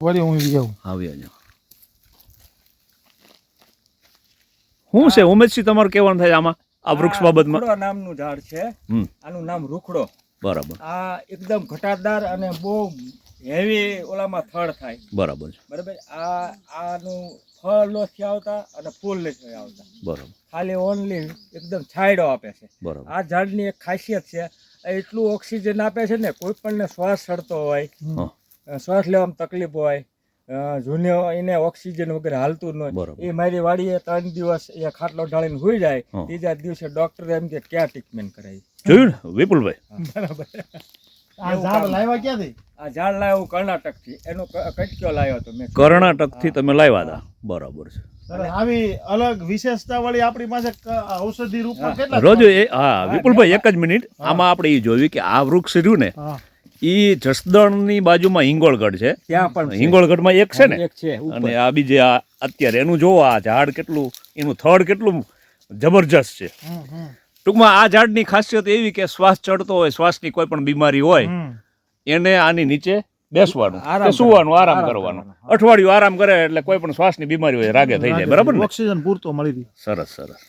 વળી હું આવું. આવી આજો. શું છે? ઉમેશજી તમારું કહેવાનું થાય આમાં આ વૃક્ષ બાબતમાં? રૂખડો નામનું ઝાડ છે. આનું નામ રૂખડો. બરાબર. આ એકદમ ઘટાદાર અને બહુ હેવી ઓલામાં ફળ થાય. બરાબર બરાબર? આ આનું ફળ નથી આવતા અને ફૂલ નથી આવતા. બરાબર. ખાલી ઓનલી એકદમ છાંયડો આપે છે. બરાબર. આ ઝાડની એક ખાસિયત છે આ એટલું ઓક્સિજન આપે છે ને કોઈ પણ શ્વાસ ચડતો હોય. શ્વાસ લેવામાં તકલીફ હોય જૂને એને ઓક્સિજન વગર હાલતું ન હોય એ મારી વાડીએ ત્રણ દિવસ એ ખાટલો ઢાળીને હોઈ જાય ત્રીજા દિવસે ડોક્ટર એમ કે ક્યાં ટ્રીટમેન્ટ કરાવી? જોયું ને વિપુલભાઈ? બરાબર. આ ઝાડ લાવ્યા ક્યાંથી? આ ઝાડ લાવ્યો હું કર્ણાટકથી. એનો કટક્યો લાવ્યો હતો મેં. કર્ણાટકથી તમે લાવ્યા હતા? બરાબર છે. આવી અલગ વિશેષતા વાળી આપણી પાસે ઔષધિ રૂપમાં કેટલા રોજ એ હા વિપુલભાઈ એક જ મિનિટ. આમાં આપણે એ જોયું કે આ વૃક્ષ રહ્યું ને એ જસદણની બાજુમાં હિંગોળગઢ છે. ત્યાં પણ હિંગોળગઢમાં એક છે ને? એક છે અને આ બીજે આ અત્યારે એનું જોવો આ ઝાડ કેટલું એનું થડ કેટલું જબરજસ્ત છે. ટૂંકમાં આ ઝાડની ખાસિયત એવી કે શ્વાસ ચડતો હોય શ્વાસની કોઈ પણ બીમારી હોય એને આની નીચે બેસવાનું કે સુવાનું આરામ કરવાનો. અઠવાડિયું આરામ કરે એટલે કોઈ પણ શ્વાસની બીમારી હોય રાગે થઈ જાય બરાબર ઓક્સિજન પૂરતો મળી રહી. સરસ સરસ.